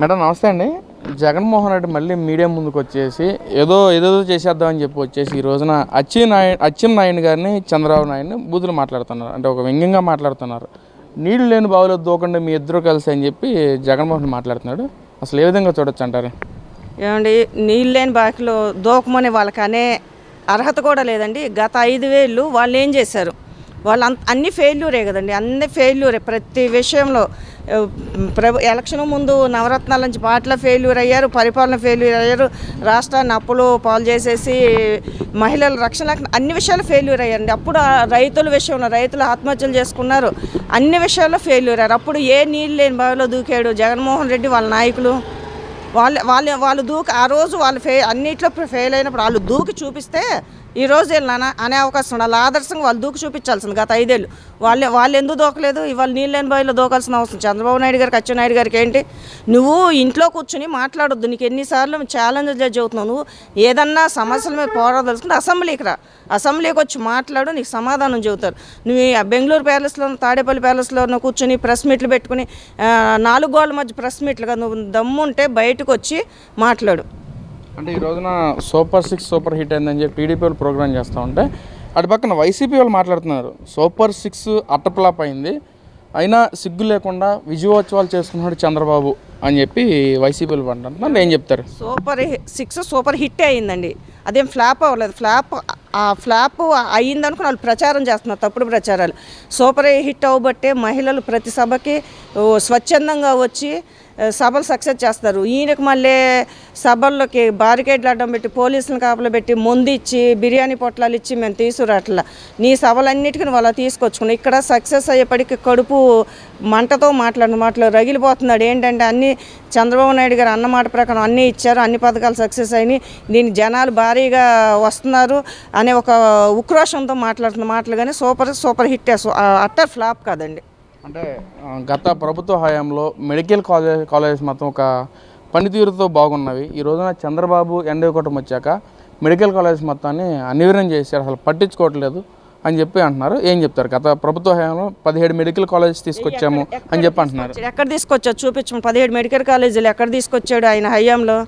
Madam నమస్తే అండి. జగన్మోహన్ రెడ్డి మళ్ళీ మీడియా ముందుకు వచ్చేసి ఏదో ఏదేదో చేసేద్దామని చెప్పి వచ్చేసి ఈ రోజున అచ్చి నాయ అచ్చెం నాయుడు గారిని చంద్రబాబు నాయుడిని బూతులు మాట్లాడుతున్నారు. అంటే ఒక వ్యంగ్యంగా మాట్లాడుతున్నారు. నీళ్ళు లేని బావిలో దూకండి మీ ఇద్దరు కలిసి అని చెప్పి జగన్మోహన్ మాట్లాడుతున్నాడు. అసలు ఏ విధంగా చూడొచ్చు అంటారు? ఏమండి నీళ్ళు లేని బాకిలో దూకమని వాళ్ళకనే అర్హత కూడా లేదండి. గత ఐదు వేలు వాళ్ళు ఏం చేశారు? వాళ్ళు అంత అన్ని ఫెయిల్యూరే కదండి. అన్ని ఫెయిల్యూరే. ప్రతి విషయంలో ప్రభు ఎలక్షన్ ముందు నవరత్నాల నుంచి పాటల ఫెయిల్యూర్ అయ్యారు పరిపాలన ఫెయిల్యూర్ అయ్యారు. రాష్ట్రాన్ని అప్పులు పాలు చేసేసి మహిళల రక్షణ అన్ని విషయాలు ఫెయిల్యూర్ అయ్యారండి అప్పుడు రైతుల విషయంలో రైతులు ఆత్మహత్యలు చేసుకున్నారు. అన్ని విషయాల్లో ఫెయిల్యూర్ అయ్యారు. అప్పుడు ఏ నీళ్ళు లేని బావిలో దూకాడు జగన్మోహన్ రెడ్డి వాళ్ళ నాయకులు? వాళ్ళు వాళ్ళు వాళ్ళు దూకి ఆ రోజు వాళ్ళు ఫెయిల్ అన్నిట్లో ఫెయిల్ అయినప్పుడు వాళ్ళు దూకి చూపిస్తే ఈ రోజు వెళ్ళినా అనే అవకాశం ఉండాలి. వాళ్ళ ఆదర్శంగా వాళ్ళు దూకి చూపించాల్సింది గత ఐదేళ్ళు. వాళ్ళు వాళ్ళు ఎందుకు దూకలేదు? ఇవాళ నీళ్ళు లేని బావిలో దూకాల్సిన అవసరం. చంద్రబాబు నాయుడు గారికి అచ్చెన్నాయుడు గారికి ఏంటి? నువ్వు ఇంట్లో కూర్చుని మాట్లాడొద్దు. నీకు ఎన్నిసార్లు ఛాలెంజ్ జడ్జ్ అవుతున్నావు. నువ్వు ఏదన్నా సమస్యల మీద పోరాదలుచుకుంటే అసెంబ్లీకి రా. అసెంబ్లీకి వచ్చి మాట్లాడు నీకు సమాధానం చెబుతారు. నువ్వు బెంగళూరు ప్యాలెస్లో తాడేపల్లి ప్యాలెస్లో కూర్చొని ప్రెస్ మీట్లు పెట్టుకుని నాలుగు గోళ్ళ మధ్య ప్రెస్ మీట్లుగా నువ్వు దమ్ముంటే బయటకు వచ్చి మాట్లాడు. అంటే ఈ రోజున సూపర్ సిక్స్ సూపర్ హిట్ అయిందని చెప్పి టీడీపీ వాళ్ళు ప్రోగ్రామ్ చేస్తూ ఉంటే అటు పక్కన వైసీపీ వాళ్ళు మాట్లాడుతున్నారు. సూపర్ సిక్స్ అట్టప్లాప్ అయింది. అయినా సిగ్గు లేకుండా విజయోత్సవాలు చేసుకున్నాడు చంద్రబాబు అని చెప్పి వైసీపీ పంటున్నారు ఏం చెప్తారు? సూపర్ సిక్స్ సూపర్ హిట్ అయిందండి. అదేం ఫ్లాప్ అవ్వలేదు. ఫ్లాప్ ఆ ఫ్లాప్ అయ్యిందనుకుని వాళ్ళు ప్రచారం చేస్తున్నారు. తప్పుడు ప్రచారాలు. సూపర్ హిట్ అవ్వబట్టే మహిళలు ప్రతి సభకి స్వచ్ఛందంగా వచ్చి సభలు సక్సెస్ చేస్తారు. ఈయనకు మళ్ళీ సభల్లోకి బారికేడ్లు అడ్డం పెట్టి పోలీసులను కాపలు పెట్టి ముందు ఇచ్చి బిర్యానీ పొట్లాలు ఇచ్చి మేము తీసుకురాట్లా. నీ సభలన్నిటికీ వాళ్ళ తీసుకొచ్చుకున్నాం ఇక్కడ సక్సెస్ అయ్యేపటికి కడుపు మంటతో మాట్లాడిన మాటలు రగిలిపోతున్నాడు. ఏంటంటే అన్ని చంద్రబాబు నాయుడు గారు అన్నమాట ప్రకారం అన్నీ ఇచ్చారు అన్ని పథకాలు సక్సెస్ అయినాయి. దీని జనాలు భారీగా వస్తున్నారు అనే ఒక ఉక్రోషంతో మాట్లాడుతున్న మాటలు కానీ super super hit utter flop కాదండి. అంటే గత ప్రభుత్వ హయాంలో మెడికల్ కాలేజ్ కాలేజెస్ మొత్తం ఒక పనితీరుతో బాగున్నవి. ఈ రోజున చంద్రబాబు ఎండ కూటమి వచ్చాక మెడికల్ కాలేజ్ మొత్తాన్ని అనివీర్యం చేశారు. అసలు పట్టించుకోవట్లేదు. అని చెప్పి అంటున్నారు. ఏం చెప్తారు? గత ప్రభుత్వ హయాంలో పదిహేడు మెడికల్ కాలేజెస్ తీసుకొచ్చాము అని చెప్పి అంటున్నారు. ఎక్కడ తీసుకొచ్చాడు చూపించము పదిహేడు మెడికల్ కాలేజీలు ఎక్కడ తీసుకొచ్చాడు ఆయన హయాంలో?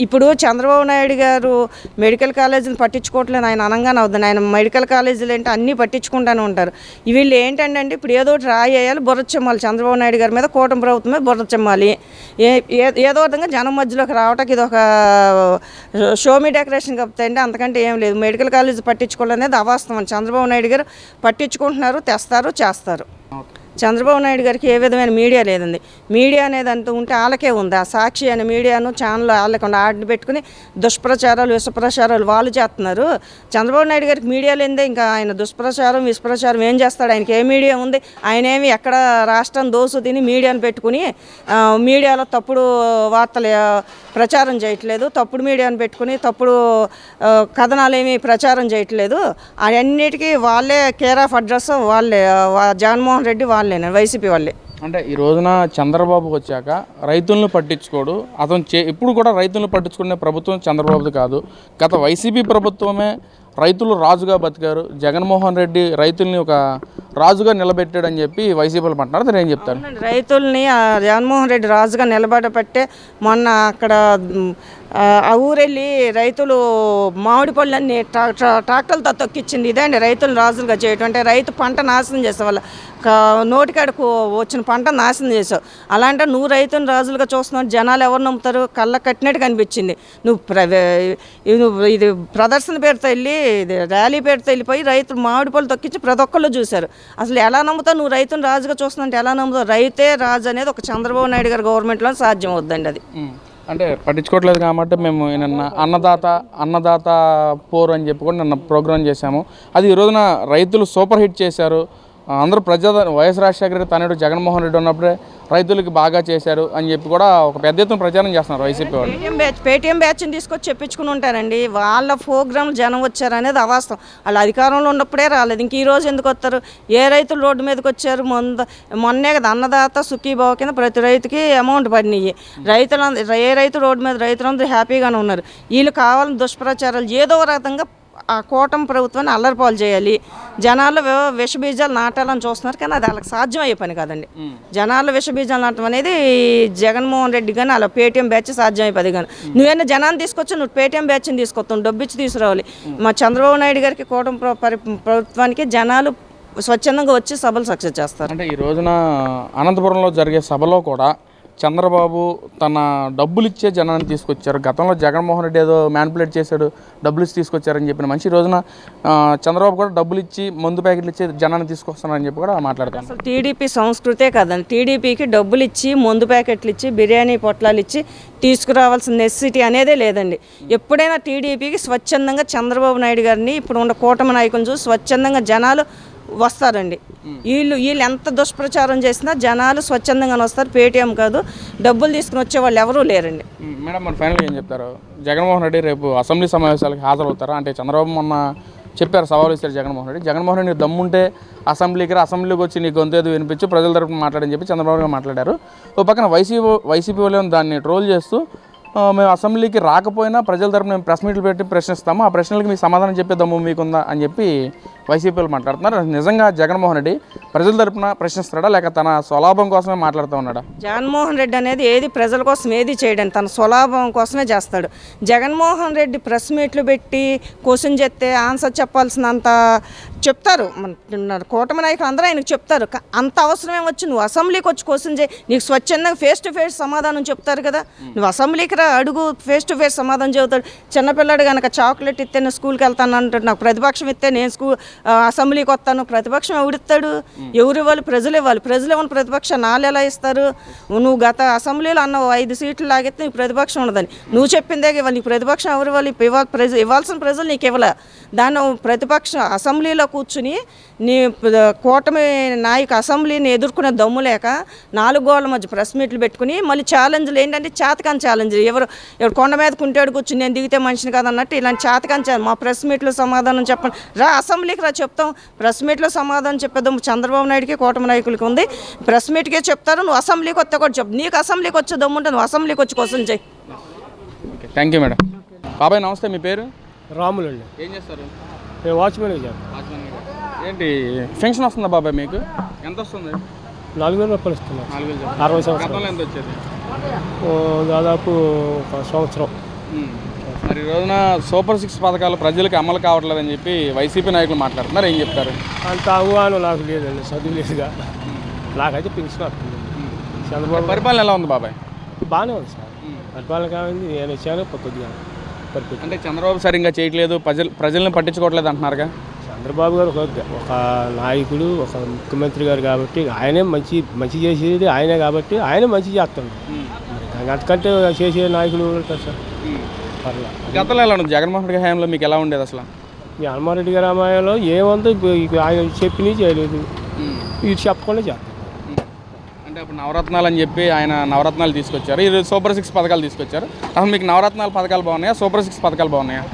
ఇప్పుడు చంద్రబాబు నాయుడు గారు మెడికల్ కాలేజీలు పట్టించుకోవట్లేదు ఆయన అనగానే అవుతుంది ఆయన మెడికల్ కాలేజీలు ఏంటి అన్నీ పట్టించుకుంటూనే ఉంటారు. వీళ్ళు ఏంటంటే ఇప్పుడు ఏదో ఒకటి రాయేయాలి బుర్ర చెమ్మాలి. చంద్రబాబు నాయుడు గారి మీద కూటమి ప్రభుత్వం మీద బుర్ర చెమ్మాలి. ఏ ఏ- ఏదో విధంగా జనం మధ్యలోకి రావటానికి ఇది ఒక షోమీ డెకరేషన్ కాకపోతే అండి అంతకంటే ఏం లేదు. మెడికల్ కాలేజ్ పట్టించుకోవాలనేది అవాస్తవం. చంద్రబాబు నాయుడు గారు పట్టించుకుంటున్నారు తెస్తారు చేస్తారు. చంద్రబాబు నాయుడు గారికి ఏ విధమైన మీడియా లేదండి. మీడియా అనేది అంటూ ఉంటే వాళ్ళకే ఉంది. ఆ సాక్షి అనే మీడియాను ఛానల్ వాళ్ళకుండా ఆడిని పెట్టుకుని దుష్ప్రచారాలు విషప్రచారాలు వాళ్ళు చేస్తున్నారు. చంద్రబాబు నాయుడు గారికి మీడియా లేదే ఇంకా ఆయన దుష్ప్రచారం విషప్రచారం ఏం చేస్తాడు? ఆయనకి ఏ మీడియా ఉంది? ఆయన ఏమి ఎక్కడ రాష్ట్రం దోసు తిని మీడియాను పెట్టుకుని మీడియాలో తప్పుడు వార్తలు ప్రచారం చేయట్లేదు. తప్పుడు మీడియాను పెట్టుకుని తప్పుడు కథనాలు ఏమి ప్రచారం చేయట్లేదు. అవన్నిటికీ వాళ్ళే కేర్ ఆఫ్ అడ్రస్ వాళ్ళే జగన్మోహన్ రెడ్డి వాళ్ళే వైసీపీ వాళ్ళే. అంటే ఈ రోజున చంద్రబాబు వచ్చాక రైతులను పట్టించుకోడు. అతను చే ఇప్పుడు కూడా రైతులను పట్టించుకునే ప్రభుత్వం చంద్రబాబుది కాదు. గత వైసీపీ ప్రభుత్వమే రైతులు రాజుగా బతికారు. జగన్మోహన్ రెడ్డి రైతుల్ని ఒక రాజుగా నిలబెట్టాడని చెప్పి వైసీపీ అంటున్నారు. నేను ఏం చెప్తారు? రైతుల్ని జగన్మోహన్ రెడ్డి రాజుగా నిలబడబట్టే మొన్న అక్కడ ఆ ఊరెళ్ళి రైతులు మామిడి పళ్ళన్నీ ట్రా- ట్రాక్టర్లతో తొక్కిచ్చింది. ఇదే అండి రైతులు రాజులుగా చేయటం. అంటే రైతు పంట నాశనం చేసే వాళ్ళ నోటికాడకు వచ్చిన పంట నాశనం చేసావు అలాంటి నువ్వు రైతుని రాజులుగా చూస్తున్నావు జనాలు ఎవరు నమ్ముతారు? కళ్ళ కట్టినట్టు కనిపించింది. నువ్వు ఇది నువ్వు ఇది ప్రదర్శన పేరుతో వెళ్ళి ఇది ర్యాలీ పేరుతో వెళ్ళిపోయి రైతులు మామిడి పళ్ళు తొక్కించి ప్రతి ఒక్కళ్ళు చూశారు. అసలు ఎలా నమ్ముతావు? నువ్వు రైతును రాజుగా చూస్తున్నా అంటే ఎలా నమ్ముతావు? రైతే రాజు అనేది ఒక చంద్రబాబు నాయుడు గారి గవర్నమెంట్లో సాధ్యం అవుద్దండి అది. అంటే పట్టించుకోవట్లేదు కాబట్టి మేము నిన్న అన్నదాత అన్నదాత పోర్ అని చెప్పి కూడా నిన్న ప్రోగ్రామ్ చేశాము. అది ఈ రోజున రైతులు సూపర్ హిట్ చేశారు. అందరూ ప్రజా వైఎస్ రాజశేఖర రెడ్డి తనయుడు జగన్మోహన్ రెడ్డి ఉన్నప్పుడే రైతులకి బాగా చేశారు అని చెప్పి కూడా ఒక పెద్ద ఎత్తున ప్రచారం చేస్తున్నారు వైసీపీ వాళ్ళు. పేటీఎం బ్యాచ్ పేటీఎం బ్యాచ్ని తీసుకొచ్చి చెప్పించుకుని ఉంటారండి. వాళ్ళ ప్రోగ్రాం జనం వచ్చారు అనేది అవాస్తవం. వాళ్ళు అధికారంలో ఉన్నప్పుడే రాలేదు. ఇంక ఈ రోజు ఎందుకు వస్తారు? ఏ రైతులు రోడ్డు మీదకి వచ్చారు? మొంద మొన్నే కదా అన్నదాత సుఖీభావ కింద ప్రతి రైతుకి అమౌంట్ పడినాయి. రైతులు ఏ రైతు రోడ్డు మీద రైతులందరూ హ్యాపీగానే ఉన్నారు. వీళ్ళు కావాలని దుష్ప్రచారాలు ఏదో రకంగా ఆ కూటమి ప్రభుత్వాన్ని అల్లరిపాలు చేయాలి. జనాల్లో వి- విషబీజాలు నాటాలని చూస్తున్నారు. కానీ అది వాళ్ళకి సాధ్యం అయ్యే పని కాదండి. జనాల్లో విషబీజాలు నాటడం అనేది జగన్మోహన్ రెడ్డి కానీ అలా పేటీఎం బ్యాచ్ సాధ్యం అయిపోయింది కానీ నువ్వేనా జనాన్ని తీసుకొచ్చి నువ్వు పేటీఎం బ్యాచ్ని తీసుకొస్తావు డబ్బు ఇచ్చి తీసుకురావాలి. మా చంద్రబాబు నాయుడు గారికి కూటమి ప్ర- పరి- ప్రభుత్వానికి జనాలు స్వచ్ఛందంగా వచ్చి సభలు సక్సెస్ చేస్తారు. అంటే ఈ రోజున అనంతపురంలో జరిగే సభలో కూడా చంద్రబాబు తన డబ్బులు ఇచ్చే జనాన్ని తీసుకొచ్చారు. గతంలో జగన్మోహన్ రెడ్డి ఏదో మ్యానిపులేట్ చేశాడు డబ్బులు ఇచ్చి తీసుకొచ్చారని చెప్పిన మంచి రోజున చంద్రబాబు కూడా డబ్బులు ఇచ్చి మందు ప్యాకెట్లు ఇచ్చి జనాన్ని తీసుకొస్తున్నారని చెప్పి కూడా మాట్లాడతాను అసలు టీడీపీ సంస్కృతే కదండి. టీడీపీకి డబ్బులు ఇచ్చి మందు ప్యాకెట్లు ఇచ్చి బిర్యానీ పొట్లాలు ఇచ్చి తీసుకురావాల్సిన నెసిటీ అనేదే లేదండి. ఎప్పుడైనా టీడీపీకి స్వచ్ఛందంగా చంద్రబాబు నాయుడు గారిని ఇప్పుడు ఉన్న కూటమి నాయకులను చూసి స్వచ్ఛందంగా జనాలు వస్తారండి. వీళ్ళు వీళ్ళు ఎంత దుష్ప్రచారం చేసినా జనాలు స్వచ్ఛందంగానే వస్తారు. పేటీఎం కాదు డబ్బులు తీసుకుని వచ్చే వాళ్ళు ఎవరూ లేరండి. మేడం మరి ఫైనల్గా ఏం చెప్తారు? జగన్మోహన్ రెడ్డి రేపు అసెంబ్లీ సమావేశాలకు హాజరవుతారా? అంటే చంద్రబాబు మొన్న చెప్పారు సవాలు ఇస్తారు జగన్మోహన్ రెడ్డి. జగన్మోహన్ రెడ్డి దమ్ముంటే అసెంబ్లీకి అసెంబ్లీకి వచ్చి నీ గొంతేది వినిపించి ప్రజల తరపున మాట్లాడని చెప్పి చంద్రబాబు గారు మాట్లాడారు. ఓ పక్కన వైసీపీ వైసీపీ వాళ్ళు దాన్ని ట్రోల్ చేస్తూ మేము అసెంబ్లీకి రాకపోయినా ప్రజల తరపున మేము ప్రెస్ మీట్లు పెట్టి ప్రశ్నిస్తాము. ఆ ప్రశ్నలకు మీకు సమాధానం చెప్పే దమ్ము మీకుందా అని చెప్పి వైసీపీలు మాట్లాడుతున్నారు. నిజంగా జగన్మోహన్ రెడ్డి ప్రజల తరపున ప్రశ్నిస్తాడా లేక తన స్వలాభం కోసమే మాట్లాడుతూ ఉన్నాడా? జగన్మోహన్ రెడ్డి అనేది ఏది ప్రజల కోసం ఏది చేయడం తన స్వలాభం కోసమే చేస్తాడు. జగన్మోహన్ రెడ్డి ప్రెస్ మీట్లు పెట్టి క్వశ్చన్ చేస్తే ఆన్సర్ చెప్పాల్సినంత చెప్తారు. మన కూటమి నాయకులు అందరూ ఆయనకు చెప్తారు. అంత అవసరమే వచ్చి నువ్వు అసెంబ్లీకి వచ్చి క్వశ్చన్ చేయి. నీకు స్వచ్ఛందంగా ఫేస్ టు ఫేస్ సమాధానం చెప్తారు కదా. నువ్వు అసెంబ్లీకి రా అడుగు ఫేస్ టు ఫేస్ సమాధానం చెబుతాడు. చిన్నపిల్లాడు కనుక చాక్లెట్ ఇస్తే నేను స్కూల్కి వెళ్తాను అంటాడు నాకు ప్రతిపక్షం ఇస్తే నేను స్కూల్ అసెంబ్లీకి వస్తాను. ప్రతిపక్షం ఎవడిస్తాడు? ఎవరు ఇవ్వాలి? ప్రజలు ఇవ్వాలి. ప్రజలు ఇవ్వని ప్రతిపక్షం నాలు ఎలా ఇస్తారు? నువ్వు గత అసెంబ్లీలో అన్న ఐదు సీట్లు లాగితే నీకు ప్రతిపక్షం ఉండదని. నువ్వు చెప్పిందే ఇవ్వాలి. నీకు ప్రతిపక్షం ఎవరు ఇవ్వాలి? ఇవ్వాలి ప్రజ ఇవ్వాల్సిన ప్రజలు నీకు ఇవ్వలే. దాన్ని ప్రతిపక్షం అసెంబ్లీలో కూర్చుని నీ కూటమి నాయకు అసెంబ్లీని ఎదుర్కొనే దమ్ము లేక నాలుగు గోళ్ళ మధ్య ప్రెస్ మీట్లు పెట్టుకుని మళ్ళీ ఛాలెంజ్లు ఏంటంటే చాతకాని ఛాలెంజ్ ఎవరు ఎవరు కొండ మీద కుంటాడు కూర్చుని నేను దిగితే మనిషిని కాదన్నట్టు ఇలాంటి చాతకాని ఛాలెంజ్ మా ప్రెస్ మీట్లో సమాధానం చెప్పండి రా అసెంబ్లీకి రా చెప్తాం. ప్రెస్ మీట్లో సమాధానం చెప్పేద్దాం చంద్రబాబు నాయుడుకి కూటమి నాయకులకి ఉంది. ప్రెస్ మీట్కే చెప్తారు. నువ్వు అసెంబ్లీకి వస్తే కూడా చెప్పు. నీకు అసెంబ్లీకి వచ్చే దమ్ము ఉంటే నువ్వు అసెంబ్లీకి వచ్చి క్వశ్చన్ చేయి థ్యాంక్ యూ మేడం బాబాయ్ నమస్తే. మీ పేరు? రాములండి. ఏం చేస్తారు? నేను చేస్తాను ఏంటి పెన్షన్ వస్తుందా బాబాయ్ మీకు? ఎంత వస్తుంది? నాలుగు వేల రూపాయలు వేలు అరవై సంవత్సరాలు. ఎంత వచ్చేది? దాదాపు ఒక సంవత్సరం. మరి ఈ రోజున సూపర్ సిక్స్ పథకాలు ప్రజలకు అమలు కావట్లేదని చెప్పి వైసీపీ నాయకులు మాట్లాడుతున్నారు ఏం చెప్తారు? అంత అవగాహన నాకు లేదండి చదువు లేదుగా. నాకైతే పెన్షన్ వస్తుంది చంద్రబాబు పరిపాలన ఎలా ఉంది బాబాయ్? బాగానే ఉంది సార్. పరిపాలన కావాలి నేను ఇచ్చాను కొద్దిగా అంటే చంద్రబాబు సరిగ్గా చేయట్లేదు ప్రజలు ప్రజల్ని పట్టించుకోవట్లేదు అంటున్నారుగా? చంద్రబాబు గారు ఒక ఒక నాయకుడు ఒక ముఖ్యమంత్రి గారు కాబట్టి ఆయనే మంచి మంచి చేసేది ఆయనే కాబట్టి ఆయనే మంచి చేస్తున్నాడు మరి అంతకంటే చేసే నాయకులు ఉంటారు సార్? పర్లా. గతంలో ఎలా ఉంది జగన్మోహన్ రెడ్డి హయాంలో మీకు ఎలా ఉండేది అసలు? ఈ హనుమారెడ్డి గారి రామాయంలో ఏముందో? ఆయన చెప్పినవి చేయలేదు. ఇది చెప్పకుండా చేస్తాం అంటే అప్పుడు నవరత్నాలు అని చెప్పి ఆయన నవరత్నాలు తీసుకొచ్చారు. ఈరోజు సూపర్ సిక్స్ పథకాలు తీసుకొచ్చారు. అసలు మీకు నవరత్నాల పథకాలు బాగున్నాయా? సూపర్ సిక్స్ పథకాలు బాగున్నాయా?